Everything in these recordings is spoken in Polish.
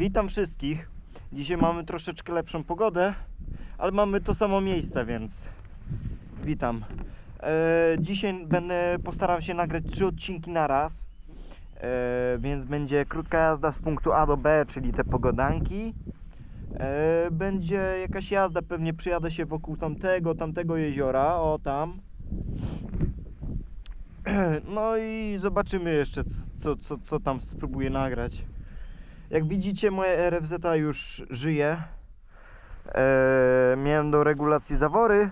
Witam wszystkich. Dzisiaj mamy troszeczkę lepszą pogodę, ale mamy to samo miejsce, więc witam. E, dzisiaj będę postaram się nagrać trzy odcinki na raz. E, więc będzie krótka jazda z punktu A do B, czyli te pogodanki. E, będzie jakaś jazda, pewnie przyjadę się wokół tamtego, tamtego jeziora, o tam. No i zobaczymy jeszcze, co, co, co tam spróbuję nagrać. Jak widzicie, moja RFZ już żyje. E, miałem do regulacji zawory,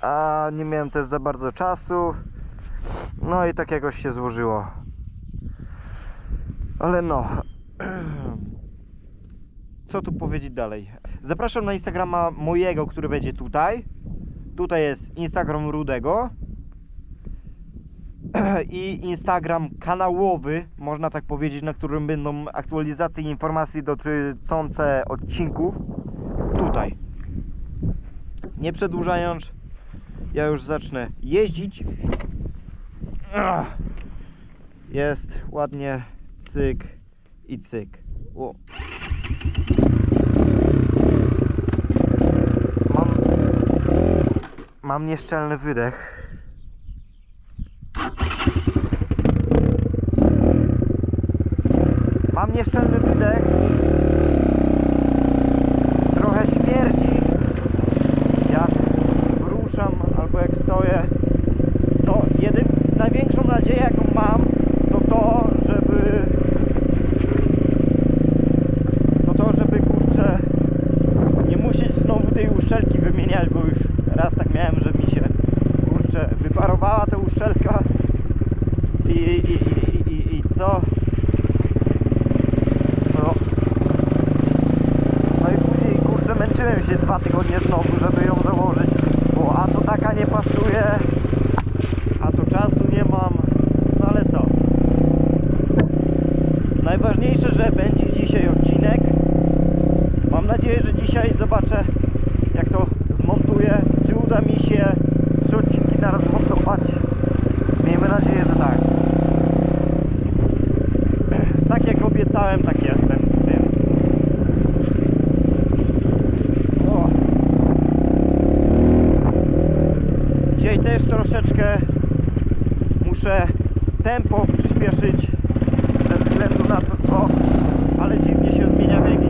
a nie miałem też za bardzo czasu. No i tak jakoś się złożyło. Ale no. Co tu powiedzieć dalej? Zapraszam na Instagrama mojego, który będzie tutaj. Tutaj jest Instagram Rudego i Instagram kanałowy, można tak powiedzieć, na którym będą aktualizacje i informacje dotyczące odcinków. Tutaj. Nie przedłużając, ja już zacznę jeździć. Jest ładnie, cyk i cyk. O. Mam, mam nieszczelny wydech. Mam nieszczelny wydech. Trochę śmierdzi. Jak ruszam albo jak stoję. No, jedyn, największą nadzieję jaką mam, to to, żeby to to, żeby kurczę nie musieć znowu tej uszczelki wymieniać, bo już raz tak miałem, że mi się kurczę wyparowała ta uszczelka i, i, i, i, i co? No. no i później kurczę męczyłem się dwa tygodnie znowu, żeby ją założyć, bo a to taka nie pasuje, a to czasu nie mam, no ale co? Najważniejsze, że będzie dzisiaj odcinek. Mam nadzieję, że dzisiaj zobaczę jak to zmontuję, czy uda mi się trzy odcinki naraz montować. Miejmy nadzieję, że tak. Tak jak obiecałem, tak jestem, więc... O. Dzisiaj też troszeczkę muszę tempo przyspieszyć ze względu na to, o, ale dziwnie się odmienia biegi.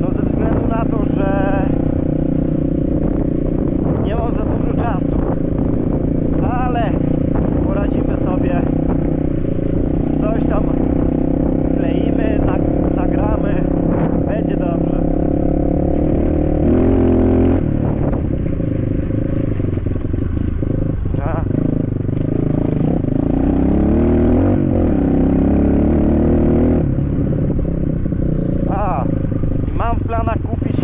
No ze względu na to, że nie mam za dużo czasu. Ale poradzimy sobie. Coś tam skleimy, nag- nagramy. Będzie dobrze. A. A, i mam w planach kupić.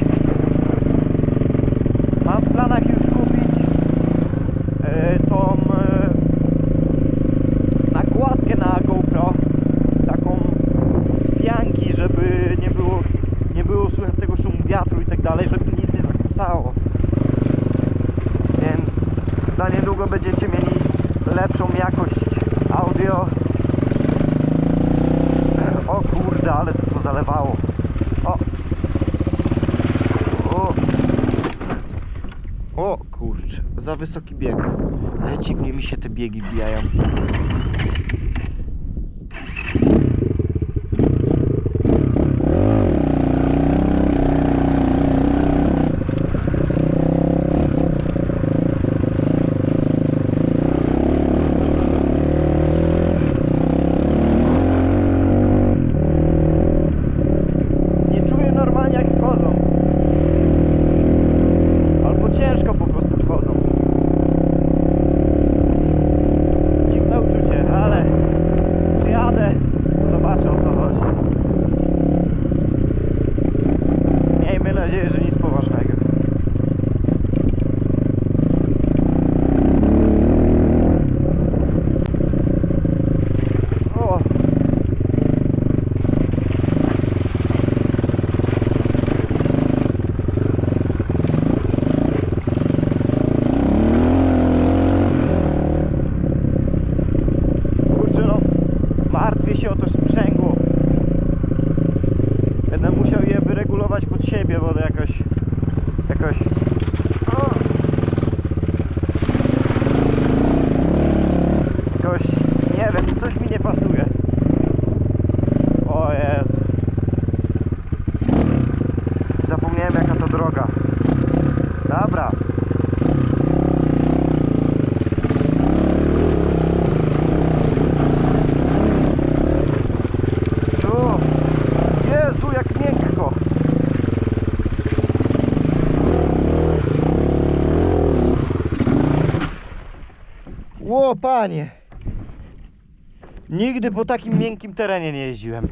Mam w planach już kupić e, tą e, nakładkę na GoPro. Taką z pianki, żeby nie było, nie było słychać tego szumu wiatru i tak dalej, żeby nic nie zakłócało. Więc za niedługo będziecie mieli lepszą jakość audio. O kurde, ale to pozalewało. O. O. O kurczę, za wysoki bieg. Ale dziwnie mi się te biegi bijają. Nie czuję normalnie jak wchodzą. Albo ciężko po prostu wchodzą. Dziwne uczucie, ale przyjadę, to zobaczę o co chodzi. Miejmy nadzieję, że nic poważnego. O! Kurczę no, martwię się o to sprzęgło. Ten siebie, bo jakoś... Jakoś... O! Jakoś... Nie wiem, coś mi nie pasuje. O Jezu. Zapomniałem jaka to droga. Dobra. Tu. Jak miękko. Ło, panie. Nigdy po takim miękkim terenie nie jeździłem.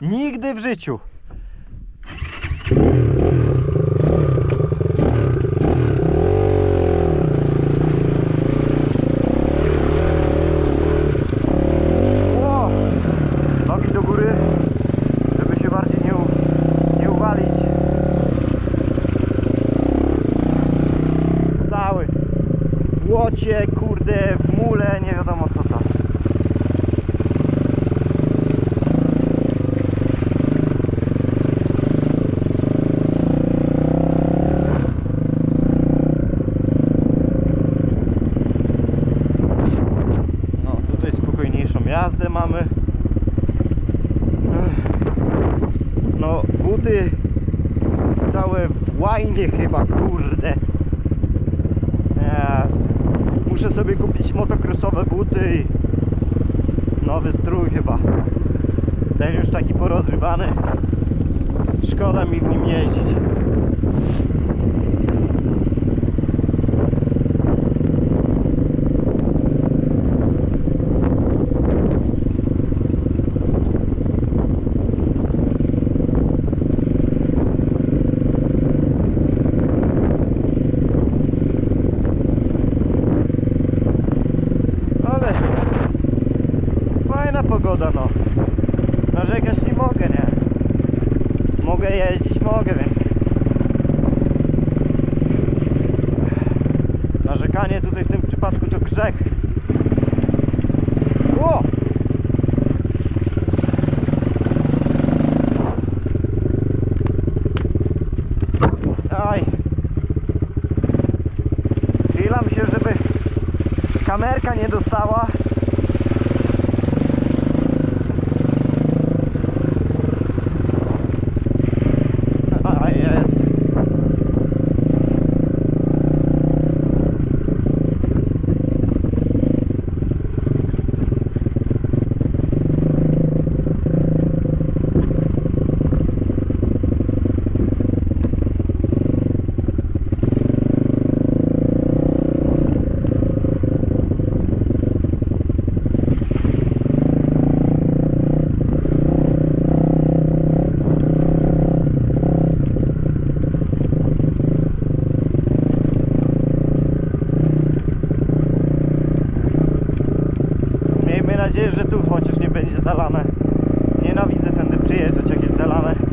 Nigdy w życiu. Ło! Nogi do góry, żeby się bardziej nie, u, nie uwalić. Cały. W łocie, kurde, w mule, nie wiadomo co to. No tutaj spokojniejszą jazdę mamy. Ech. No buty całe w łajnie chyba, kurde. Jezu. Muszę sobie kupić motocrossowe buty i nowy strój chyba. Ten już porozrywany. Szkoda mi w nim jeździć. Ale fajna pogoda no. Narzekać nie mogę, nie? Mogę jeździć, mogę, więc narzekanie tutaj w tym przypadku to grzech. O! Aj. Schylam się, żeby kamerka nie dostała. A jest. Miejmy nadzieję, że tu chociaż nie będzie zalane. Nienawidzę tędy przyjeżdżać, jak jest zalane.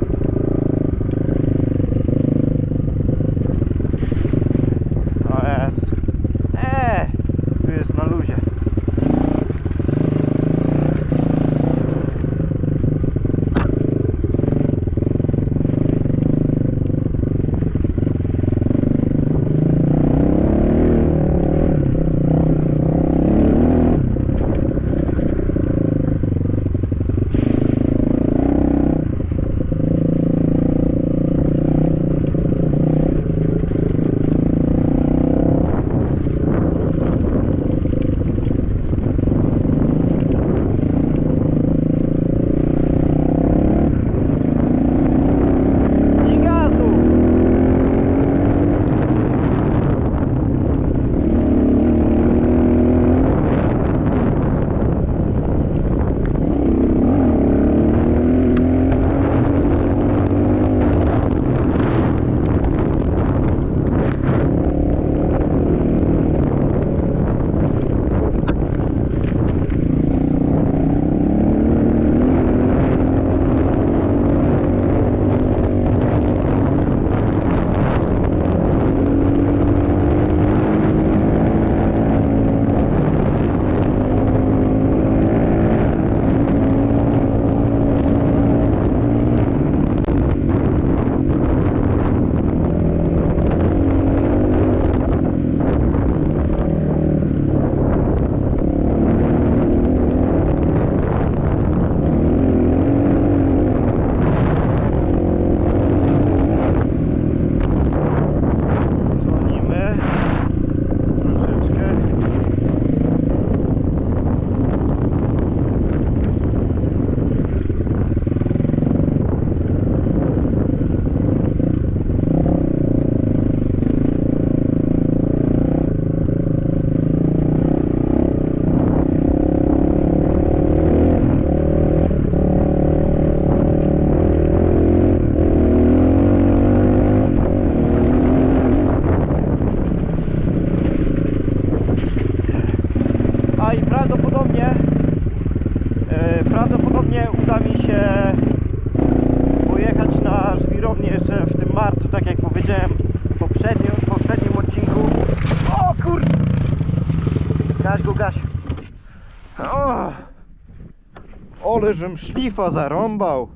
Żem szlifa zarąbał.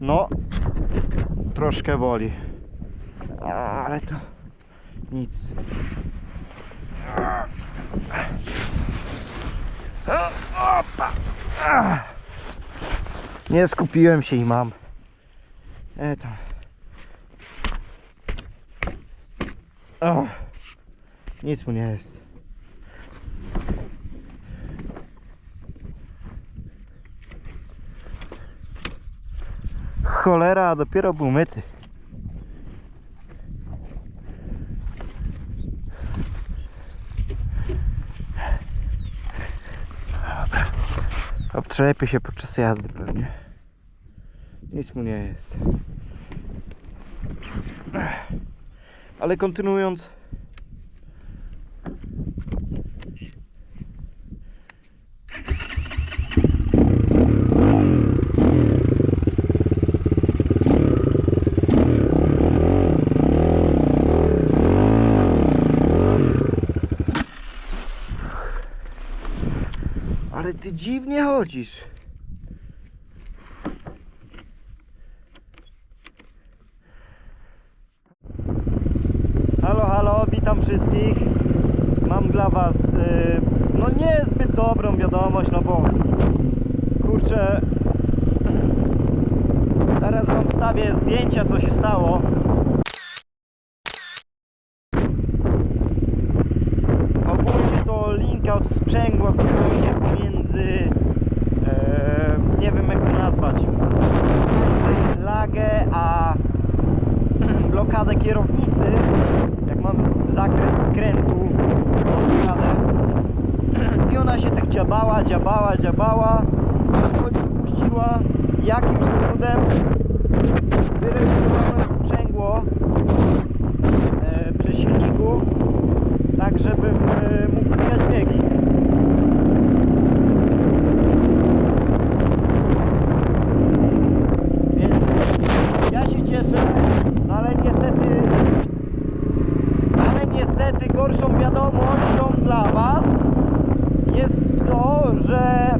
No, troszkę boli. Ale to nic. Nie skupiłem się i mam. E tam. Nic mu nie jest. Cholera, dopiero był myty. Obtrzepie się podczas jazdy pewnie. Nic mu nie jest. Ale kontynuując. Ale ty dziwnie chodzisz. Halo, halo, witam wszystkich. Mam dla Was y, no niezbyt dobrą wiadomość, no bo kurczę zaraz Wam wstawię zdjęcia co się stało. Ogólnie to linka od sprzęgła wkroiła się pomiędzy e, nie wiem jak to nazwać między lagę a blokadę kierownicy. Jak mam zakres skrętu blokadę i ona się tak dziabała, dziabała, dziabała. W końcu puściła jakimś cudem. Wyregulowałem sprzęgło e, przy silniku tak żebym e, mógł mijać biegi Więc ja się cieszę, no ale niestety ale niestety gorszą wiadomością dla Was jest to, że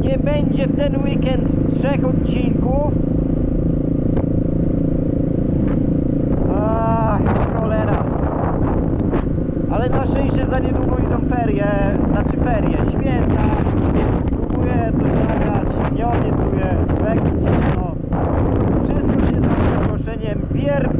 nie będzie w ten weekend trzech odcinków. Ach, cholera. Ale na szczęście za niedługo idą ferie, znaczy ferie, święta, więc spróbuję coś nagrać, nie obiecuję, no, wszystko się z ogłoszeniem pier...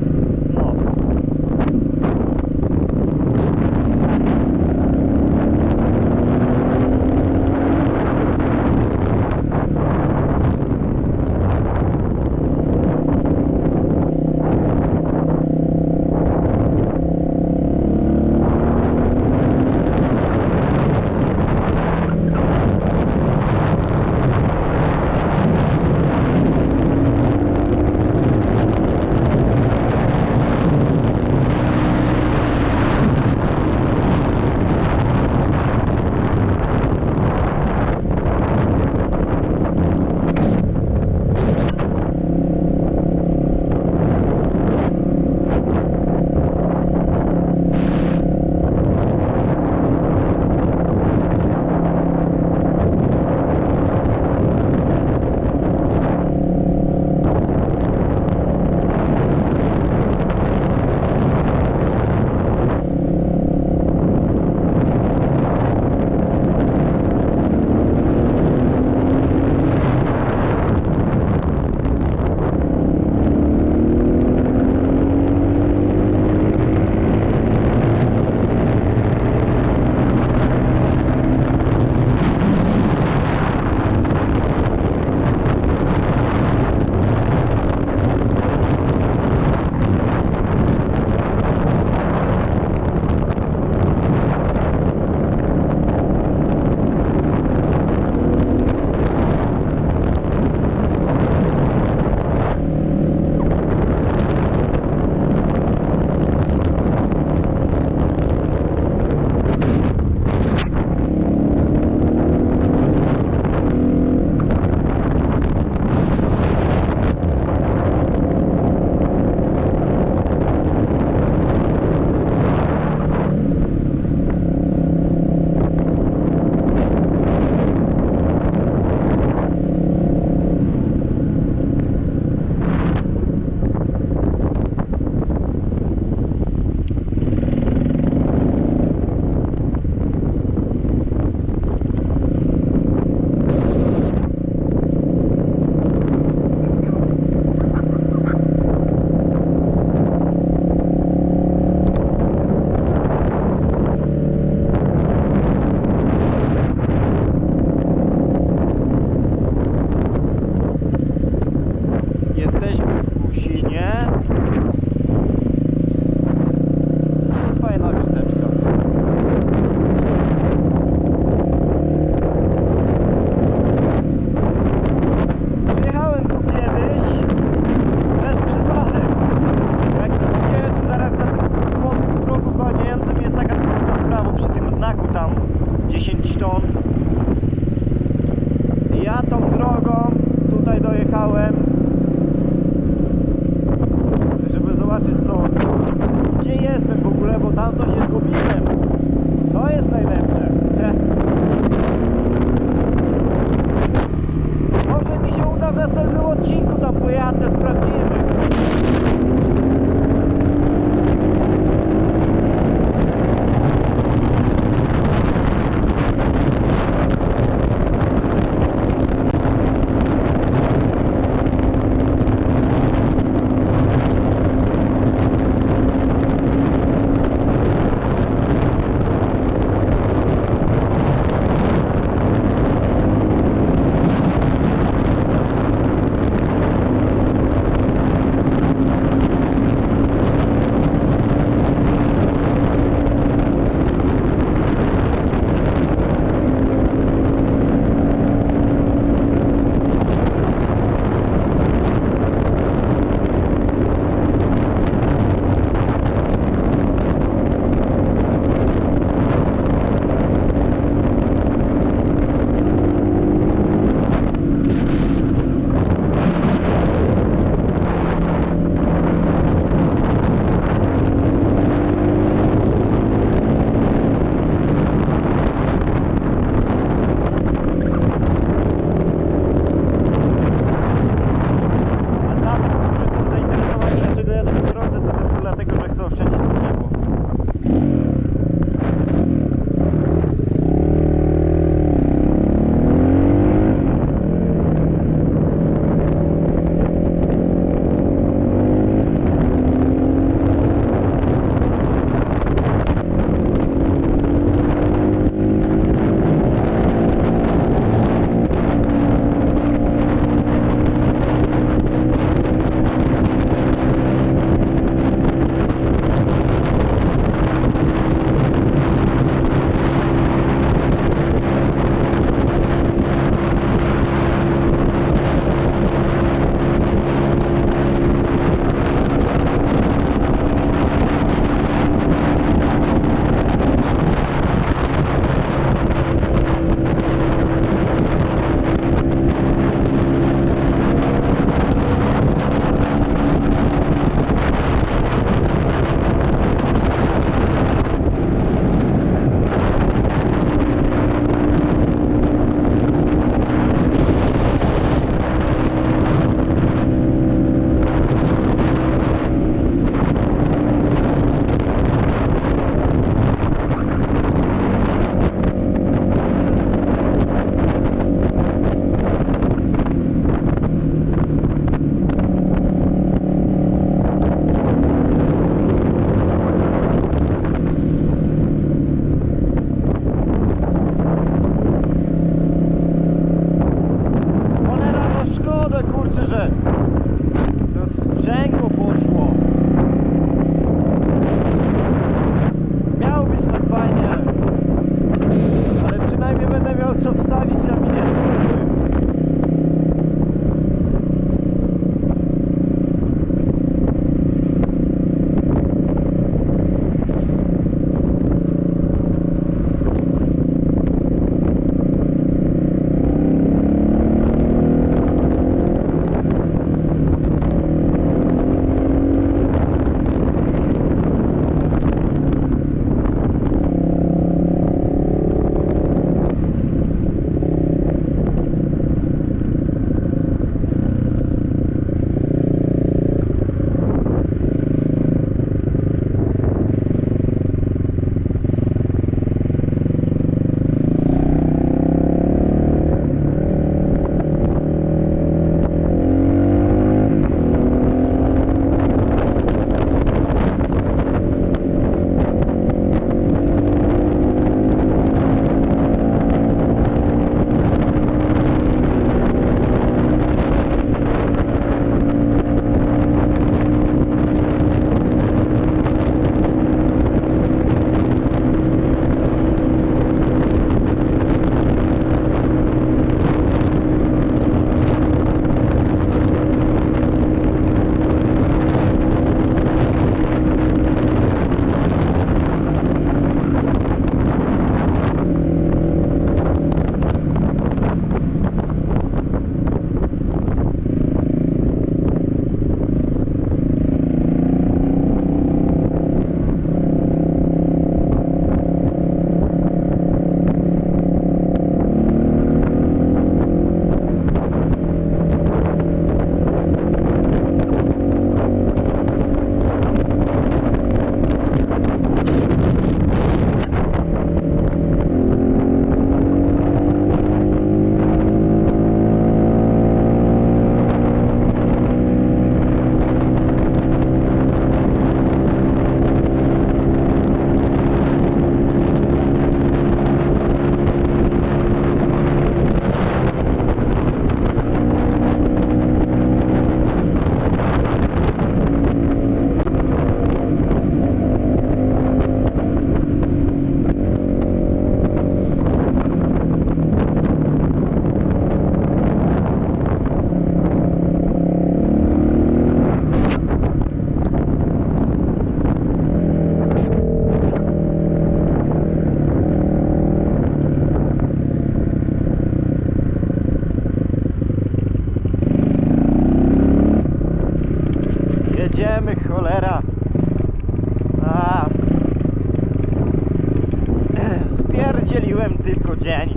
tylko dzień.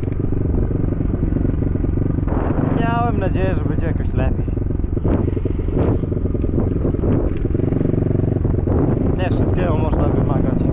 Miałem nadzieję, że będzie jakoś lepiej. Nie wszystkiego można wymagać.